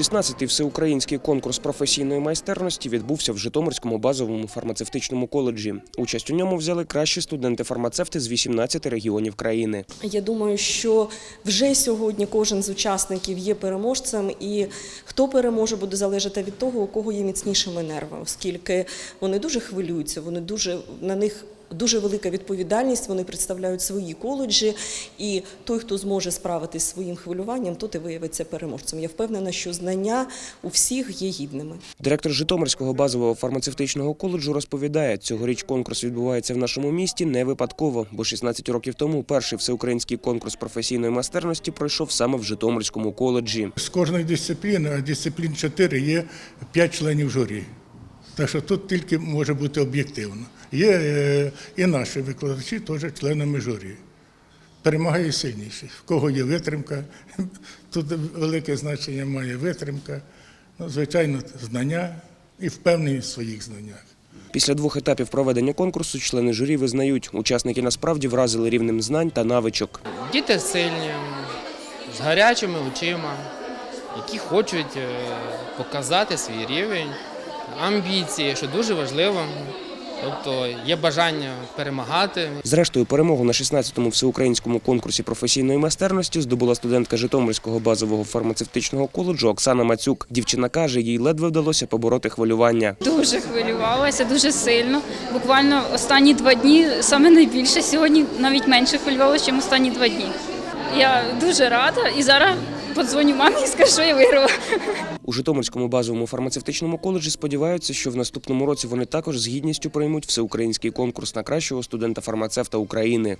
16-й всеукраїнський конкурс професійної майстерності відбувся в Житомирському базовому фармацевтичному коледжі. Участь у ньому взяли кращі студенти-фармацевти з 18 регіонів країни. Я думаю, що вже сьогодні кожен з учасників є переможцем, і хто переможе, буде залежати від того, у кого є міцнішими нерви, оскільки вони дуже хвилюються, вони дуже на них. Дуже велика відповідальність, вони представляють свої коледжі, і той, хто зможе справитись зі своїм хвилюванням, той і виявиться переможцем. Я впевнена, що знання у всіх є гідними. Директор Житомирського базового фармацевтичного коледжу розповідає, цьогоріч конкурс відбувається в нашому місті не випадково, бо 16 років тому перший всеукраїнський конкурс професійної майстерності пройшов саме в Житомирському коледжі. З кожної дисципліни, дисциплін 4, є 5 членів журі. Так що тут тільки може бути об'єктивно. Є е, і наші викладачі теж членами журі. Перемагає сильніший. В кого є витримка, тут велике значення має витримка, ну, звичайно, знання і впевненість в своїх знаннях. Після двох етапів проведення конкурсу члени журі визнають, учасники насправді вразили рівнем знань та навичок. Діти сильні, з гарячими очима, які хочуть е, показати свій рівень, амбіції, що дуже важливо. Тобто є бажання перемагати. Зрештою, перемогу на 16-му всеукраїнському конкурсі професійної майстерності здобула студентка Житомирського базового фармацевтичного коледжу Оксана Мацюк. Дівчина каже, їй ледве вдалося побороти хвилювання. Дуже хвилювалася, дуже сильно. Буквально останні два дні саме найбільше. Сьогодні навіть менше хвилювалася, ніж останні два дні. Я дуже рада і зараз подзвоню мамі і скажу, що я виграла. У Житомирському базовому фармацевтичному коледжі сподіваються, що в наступному році вони також з гідністю приймуть всеукраїнський конкурс на кращого студента-фармацевта України.